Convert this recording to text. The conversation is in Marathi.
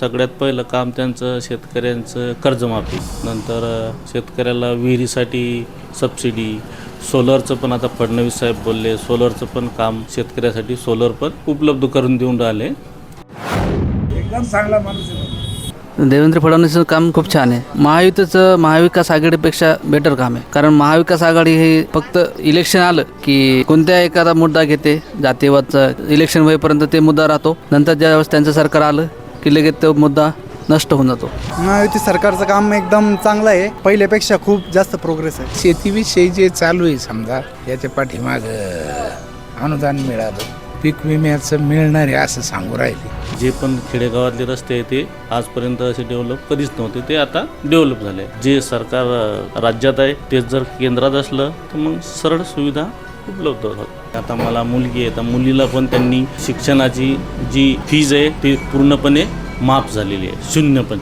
सगळ्यात पहिलं काम त्यांचं शेतकऱ्यांचं कर्जमाफी. नंतर शेतकऱ्याला विहिरीसाठी सबसिडी सोलरचं पण आता फडणवीस साहेब बोलले सोलरचं पण काम शेतकऱ्यासाठी सोलर पण उपलब्ध करून देऊन राहिले. एकदम चांगला माणूस आहे. देवेंद्र फडणवीसचं काम खूप छान आहे. महायुतीचं महाविकास आघाडीपेक्षा बेटर काम आहे. कारण महाविकास आघाडी हे फक्त इलेक्शन आलं की कोणत्या एखादा मुद्दा घेते जातीवादचा इलेक्शन होईपर्यंत ते मुद्दा राहतो. नंतर ज्यावेळेस त्यांचं सरकार आलं की लगेच तो मुद्दा नष्ट होऊन जातो. महायुती सरकारचं काम एकदम चांगलं आहे. पहिल्यापेक्षा खूप जास्त प्रोग्रेस आहे. शेतीविषयी जे चालू आहे समजा याच्या पाठीमाग अनुदान मिळालं. पीक विम्याचं मिळणार आहे असं सांगू राहिले. जे पण खेडेगावातले रस्ते आहे ते आजपर्यंत असे डेव्हलप कधीच नव्हते ते आता डेव्हलप झाले. जे सरकार राज्यात आहे तेच जर केंद्रात असलं तर मग सरळ सुविधा उपलब्ध होतात. आता मला मुलगी आहे तर मुलीला पण त्यांनी शिक्षणाची जी फीज आहे ती पूर्णपणे माफ झालेली आहे शून्य पण.